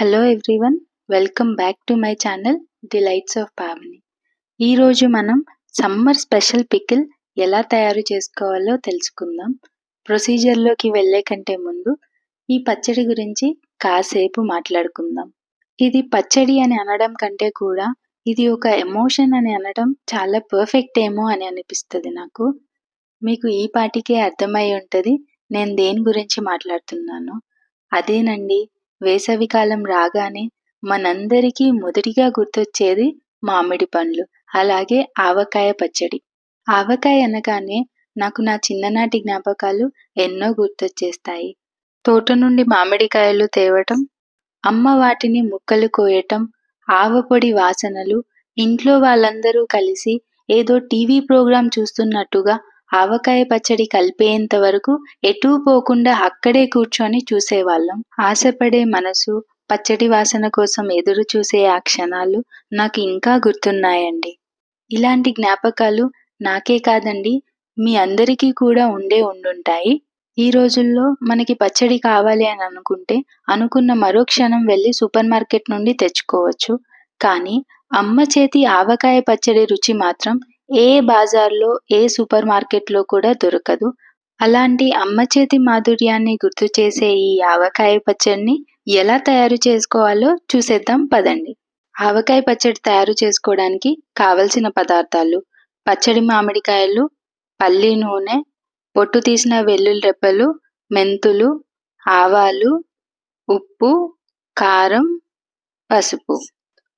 Hello everyone welcome back to my channel the lights of Pavani ఈరోజు మనం summer special pickle ఎలా తయారు చేసుకోవాలో తెలుసుకుందాం. ప్రొసీజర్లోకి వెళ్ళే కంటే ముందు ఈ పచ్చడి గురించి కాసేపు మాట్లాడుకుందాం. ఇది పచ్చడి అని అనడం కంటే కూడా ఇది ఒక ఎమోషన్ అని అనడం చాలా పర్ఫెక్ట్ ఏమో అని అనిపిస్తుంది నాకు. మీకు ఈ పాటికే అర్థమై ఉంటుంది. నేను దేని గురించి మాట్లాడుతున్నాను. అదేనండి వేసవికాలం రాగానే మనందరికీ మొదటిగా గుర్తొచ్చేది మామిడి పండ్లు అలాగే ఆవకాయ పచ్చడి. ఆవకాయ అనగానే నాకు నా చిన్ననాటి జ్ఞాపకాలు ఎన్నో గుర్తొచ్చేస్తాయి. తోట నుండి మామిడికాయలు తేవటం అమ్మ వాటిని ముక్కలు కోయటం ఆవపొడి వాసనలు ఇంట్లో వాళ్ళందరూ కలిసి ఏదో టీవీ ప్రోగ్రాం చూస్తున్నట్టుగా ఆవకాయ పచ్చడి కలిపేంత వరకు ఎటూ పోకుండా అక్కడే కూర్చొని చూసేవాళ్ళం. ఆశపడే మనసు పచ్చడి వాసన కోసం ఎదురు చూసే ఆ క్షణాలు నాకు ఇంకా గుర్తున్నాయండి. ఇలాంటి జ్ఞాపకాలు నాకే కాదండి మీ అందరికీ కూడా ఉండే ఉండుంటాయి. ఈ రోజుల్లో మనకి పచ్చడి కావాలి అని అనుకుంటే అనుకున్న మరో క్షణం వెళ్ళి సూపర్ మార్కెట్ నుండి తెచ్చుకోవచ్చు. కానీ అమ్మ చేతి ఆవకాయ పచ్చడి రుచి మాత్రం ఏ బాజార్లో ఏ సూపర్ మార్కెట్లో కూడా దొరకదు. అలాంటి అమ్మ చేతి మాధుర్యాన్ని గుర్తు చేసే ఈ ఆవకాయ పచ్చడిని ఎలా తయారు చేసుకోవాలో చూసేద్దాం పదండి. ఆవకాయ పచ్చడి తయారు చేసుకోవడానికి కావలసిన పదార్థాలు పచ్చడి మామిడికాయలు పల్లి నూనె పొట్టు తీసిన వెల్లుల్లి రెప్పలు మెంతులు ఆవాలు ఉప్పు కారం పసుపు.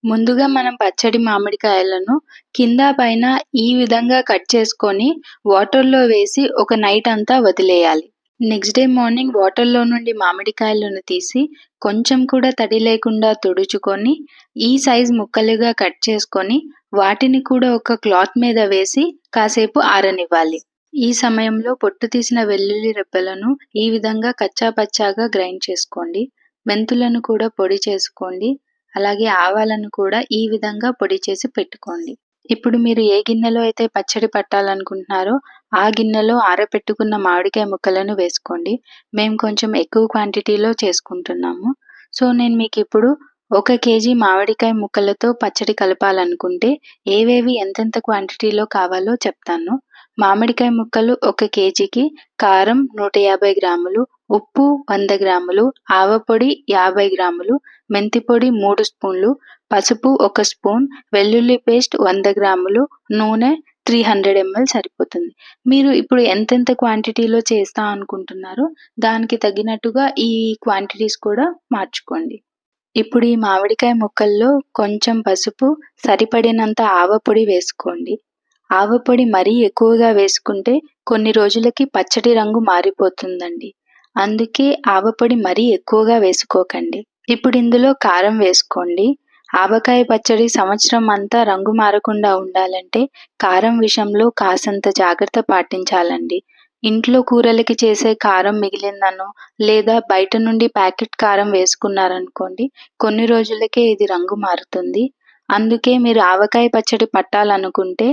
ముందుగా మనం పచ్చడి మామిడికాయలను కింద పైన ఈ విధంగా కట్ చేసుకొని వాటర్లో వేసి ఒక నైట్ అంతా వదిలేయాలి. నెక్స్ట్ డే మార్నింగ్ వాటర్లో నుండి మామిడికాయలను తీసి కొంచెం కూడా తడి లేకుండా తుడుచుకొని ఈ సైజ్ ముక్కలుగా కట్ చేసుకొని వాటిని కూడా ఒక క్లాత్ మీద వేసి కాసేపు ఆరనివ్వాలి. ఈ సమయంలో పొట్టు తీసిన వెల్లుల్లి రెబ్బలను ఈ విధంగా కచ్చా పచ్చాగా గ్రైండ్ చేసుకోండి. మెంతులను కూడా పొడి చేసుకోండి. అలాగే ఆవాలను కూడా ఈ విధంగా పొడి చేసి పెట్టుకోండి. ఇప్పుడు మీరు ఏ గిన్నెలో అయితే పచ్చడి పట్టాలనుకుంటున్నారో ఆ గిన్నెలో ఆరబెట్టుకున్న మామిడికాయ ముక్కలను వేసుకోండి. మేము కొంచెం ఎక్కువ క్వాంటిటీలో చేసుకుంటున్నాము. సో నేను మీకు ఇప్పుడు ఒక కేజీ మామిడికాయ ముక్కలతో పచ్చడి కలపాలనుకుంటే ఏవేవి ఎంతెంత క్వాంటిటీలో కావాలో చెప్తాను. మామిడికాయ ముక్కలు ఒక కేజీకి కారం నూట యాభై గ్రాములు ఉప్పు వంద గ్రాములు ఆవపొడి యాభై గ్రాములు మెంతి పొడి మూడు స్పూన్లు పసుపు ఒక స్పూన్ వెల్లుల్లి పేస్ట్ వంద గ్రాములు నూనె త్రీ హండ్రెడ్ ఎంఎల్ సరిపోతుంది. మీరు ఇప్పుడు ఎంతెంత క్వాంటిటీలో చేస్తా అనుకుంటున్నారో దానికి తగినట్టుగా ఈ క్వాంటిటీస్ కూడా మార్చుకోండి. ఇప్పుడు ఈ మామిడికాయ ముక్కల్లో కొంచెం పసుపు సరిపడినంత ఆవపొడి వేసుకోండి. ఆవపొడి మరీ ఎక్కువగా వేసుకుంటే కొన్ని రోజులకి పచ్చడి రంగు మారిపోతుందండి. అందుకే ఆవపొడి మరీ ఎక్కువగా వేసుకోకండి. ఇప్పుడు ఇందులో కారం వేసుకోండి. ఆవకాయ పచ్చడి సంవత్సరం అంతా రంగు మారకుండా ఉండాలంటే కారం విషయంలో కాసంత జాగ్రత్త పాటించాలండి. ఇంట్లో కూరలకి చేసే కారం మిగిలిందనో లేదా బయట నుండి ప్యాకెట్ కారం వేసుకున్నారనుకోండి కొన్ని రోజులకే ఇది రంగు మారుతుంది. అందుకే మీరు ఆవకాయ పచ్చడి పట్టాలనుకుంటే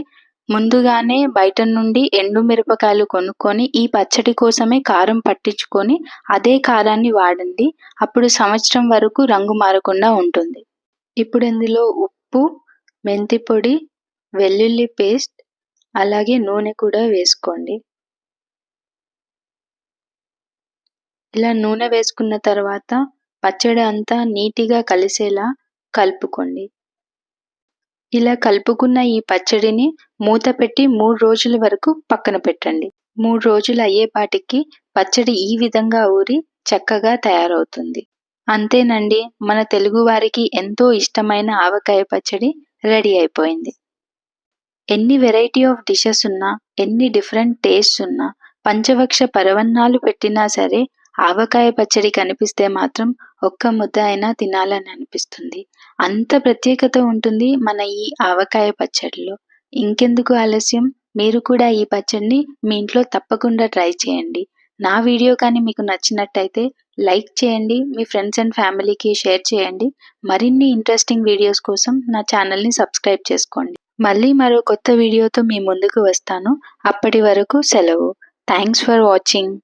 ముందుగానే బయట నుండి ఎండు మిరపకాయలు కొనుక్కొని ఈ పచ్చడి కోసమే కారం పట్టించుకొని అదే కారాన్ని వాడండి. అప్పుడు సంవత్సరం వరకు రంగు మారకుండా ఉంటుంది. ఇప్పుడు ఇందులో ఉప్పు మెంతి పొడి వెల్లుల్లి పేస్ట్ అలాగే నూనె కూడా వేసుకోండి. ఇలా నూనె వేసుకున్న తర్వాత పచ్చడి అంతా నీటిగా కలిసేలా కలుపుకోండి. ఇలా కలుపుకున్న ఈ పచ్చడిని మూత పెట్టి మూడు రోజుల వరకు పక్కన పెట్టండి. మూడు రోజులు అయ్యేపాటికి పచ్చడి ఈ విధంగా ఊరి చక్కగా తయారవుతుంది. అంతేనండి మన తెలుగు వారికి ఎంతో ఇష్టమైన ఆవకాయ పచ్చడి రెడీ అయిపోయింది. ఎన్ని వెరైటీ ఆఫ్ డిషెస్ ఉన్నా ఎన్ని డిఫరెంట్ టేస్ట్ ఉన్నా పంచవక్ష పరవన్నాలు పెట్టినా సరే ఆవకాయ పచ్చడి కనిపిస్తే మాత్రం ఒక్క ముద్ద అయినా తినాలని అనిపిస్తుంది. అంత ప్రత్యేకత ఉంటుంది మన ఈ ఆవకాయ పచ్చడిలో. ఇంకెందుకు ఆలస్యం? మీరు కూడా ఈ పచ్చడిని మీ ఇంట్లో తప్పకుండా ట్రై చేయండి. నా వీడియో కానీ మీకు నచ్చినట్టయితే లైక్ చేయండి మీ ఫ్రెండ్స్ అండ్ ఫ్యామిలీకి షేర్ చేయండి. మరిన్ని ఇంట్రెస్టింగ్ వీడియోస్ కోసం నా ఛానల్ని సబ్స్క్రైబ్ చేసుకోండి. మళ్ళీ మరో కొత్త వీడియోతో మీ ముందుకు వస్తాను. అప్పటి వరకు సెలవు. Thanks for watching.